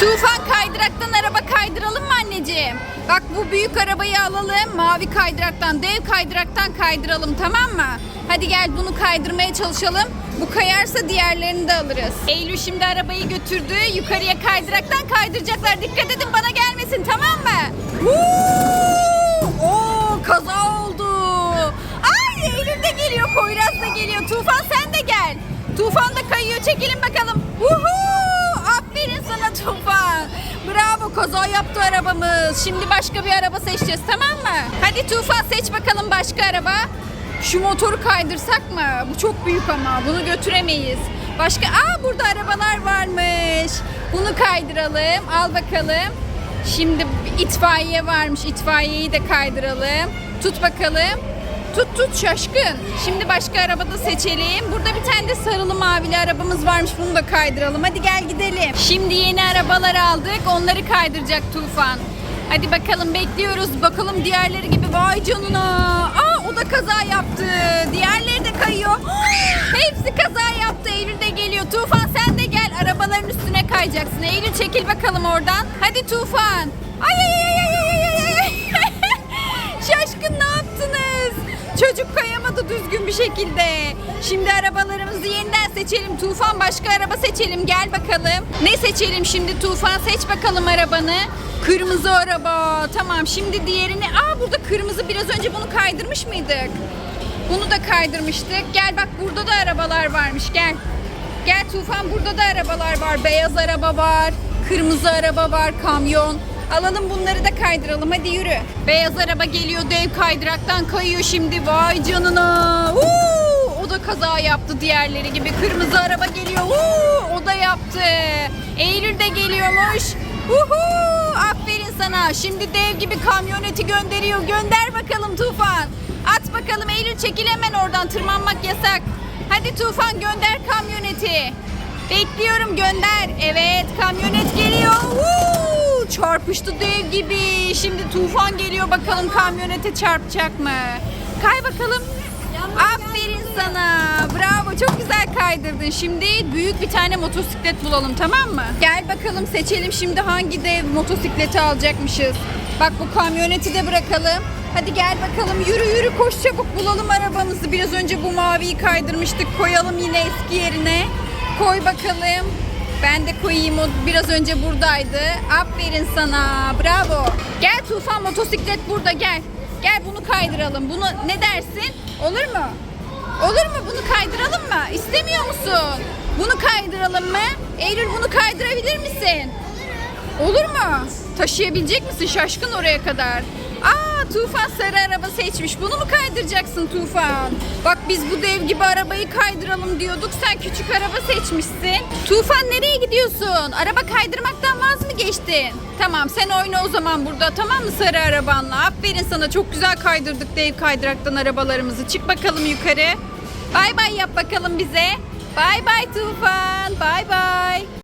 Tufan kaydıraktan araba kaydıralım mı anneciğim? Bak bu büyük arabayı alalım. Mavi kaydıraktan, dev kaydıraktan kaydıralım tamam mı? Hadi gel bunu kaydırmaya çalışalım. Bu kayarsa diğerlerini de alırız. Eylül şimdi arabayı götürdü. Yukarıya kaydıraktan kaydıracaklar. Dikkat edin bana gelmesin tamam mı? Woo! Oo, kaza oldu. Ay Eylül de geliyor, Poyraz da geliyor. Tufan sen de gel. Tufan da kayıyor. Çekilin bakalım. Woohoo! Tufan. Bravo kaza yaptı arabamız. Şimdi başka bir araba seçeceğiz tamam mı? Hadi Tufan seç bakalım başka araba. Şu motoru kaydırsak mı? Bu çok büyük ama bunu götüremeyiz. Başka aa burada arabalar varmış. Bunu kaydıralım. Al bakalım. Şimdi itfaiye varmış. İtfaiyeyi de kaydıralım. Tut bakalım. Tut tut şaşkın. Şimdi başka arabada seçelim. Burada bir tane de sarılı mavili arabamız varmış. Bunu da kaydıralım. Hadi gel gidelim. Şimdi yeni arabalar aldık. Onları kaydıracak Tufan. Hadi bakalım bekliyoruz. Bakalım diğerleri gibi. Vay canına. Aa o da kaza yaptı. Diğerleri de kayıyor. Hepsi kaza yaptı. Eylül de geliyor. Tufan sen de gel. Arabaların üstüne kayacaksın. Eylül çekil bakalım oradan. Hadi Tufan. Ay ay ay ay şekilde. Şimdi arabalarımızı yeniden seçelim. Tufan başka araba seçelim. Gel bakalım. Ne seçelim şimdi Tufan? Seç bakalım arabanı. Kırmızı araba. Tamam şimdi diğerini. Aa burada kırmızı biraz önce bunu kaydırmış mıydık? Bunu da kaydırmıştık. Gel bak burada da arabalar varmış. Gel. Gel Tufan burada da arabalar var. Beyaz araba var. Kırmızı araba var. Kamyon. Alalım bunları da kaydıralım. Hadi yürü. Beyaz araba geliyor. Dev kaydıraktan kayıyor şimdi. Vay canına. Uuu, o da kaza yaptı diğerleri gibi. Kırmızı araba geliyor. Uuu, o da yaptı. Eylül de geliyormuş. Uhu, aferin sana. Şimdi dev gibi kamyoneti gönderiyor. Gönder bakalım Tufan. At bakalım Eylül çekil hemen oradan. Tırmanmak yasak. Hadi Tufan gönder kamyoneti. Bekliyorum gönder. Evet kamyonet geliyor. Woo! Çarpıştı dev gibi. Şimdi tufan geliyor bakalım kamyonete çarpacak mı? Kay bakalım. Aferin çok güzel kaydırdın. Şimdi büyük bir tane motosiklet bulalım tamam mı? Gel bakalım seçelim şimdi hangi dev motosikleti alacakmışız. Bak bu kamyoneti de bırakalım. Hadi gel bakalım yürü yürü koş çabuk bulalım arabamızı. Biraz önce bu maviyi kaydırmıştık. Koyalım yine eski yerine. Koy bakalım. Ben de koyayım o biraz önce buradaydı. Aferin sana. Bravo. Gel Tufan motosiklet burada gel. Gel bunu kaydıralım. Bunu ne dersin? Olur mu? Olur mu? Bunu kaydıralım mı? İstemiyor musun? Bunu kaydıralım mı? Eylül bunu kaydırabilir misin? Olur mu? Taşıyabilecek misin şaşkın oraya kadar? Aa Tufan sarı araba seçmiş. Bunu mu kaydıracaksın Tufan? Bak biz bu dev gibi arabayı kaydıralım diyorduk. Sen küçük araba seçmişsin. Tufan nereye gidiyorsun? Araba kaydırmaktan vaz mı geçtin? Tamam sen oyna o zaman burada tamam mı sarı arabanla? Aferin sana çok güzel kaydırdık dev kaydıraktan arabalarımızı. Çık bakalım yukarı. Bay bay yap bakalım bize. Bay bay Tufan. Bay bay.